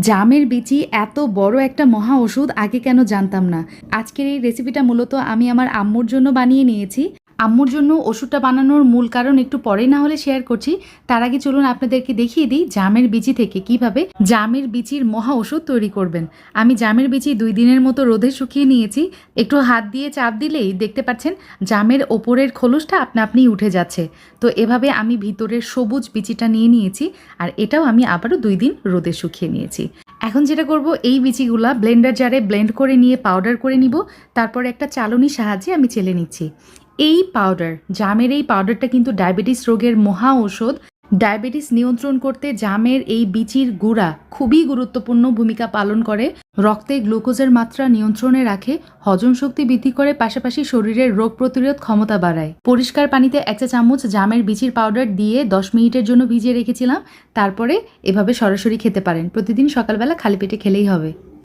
জামের বিচি এত বড় একটা মহা ওষুধ, আগে কেন জানতাম না। আজকের এই রেসিপিটা মূলত আমি আমার আম্মুর জন্য বানিয়ে নিয়েছি। আম্মুর জন্য ওষুধটা বানানোর মূল কারণ একটু পরে না হলে শেয়ার করছি। তার আগে চলুন আপনাদেরকে দেখিয়ে দিই জামের বিচি থেকে কীভাবে জামের বিচির মহা ওষুধ তৈরি করবেন। আমি জামের বিচি দুই দিনের মতো রোদে শুকিয়ে নিয়েছি। একটু হাত দিয়ে চাপ দিলেই দেখতে পাচ্ছেন জামের ওপরের খোলসটা আপনা আপনিই উঠে যাচ্ছে। তো এভাবে আমি ভিতরের সবুজ বিচিটা নিয়ে নিয়েছি আর এটাও আমি আবারও দুই দিন রোদে শুকিয়ে নিয়েছি। এখন যেটা করব, এই বিচিগুলা ব্লেন্ডার জারে ব্লেন্ড করে নিয়ে পাউডার করে নিব। তারপর একটা চালনির সাহায্যে আমি চেলে নিচ্ছি। এই পাউডার জামের এই পাউডারটা কিন্তু ডায়াবেটিস রোগের মহা ঔষধ। ডায়াবেটিস নিয়ন্ত্রণ করতে জামের এই বিচির গুঁড়া খুবই গুরুত্বপূর্ণ ভূমিকা পালন করে। রক্তে গ্লুকোজের মাত্রা নিয়ন্ত্রণে রাখে, হজম শক্তি বৃদ্ধি করে, পাশাপাশি শরীরের রোগ প্রতিরোধ ক্ষমতা বাড়ায়। পরিষ্কার পানিতে এক চা চামচ জামের বিচির পাউডার দিয়ে দশ মিনিটের জন্য ভিজিয়ে রেখেছিলাম। তারপরে এভাবে সরাসরি খেতে পারেন। প্রতিদিন সকালবেলা খালি পেটে খেলেই হবে।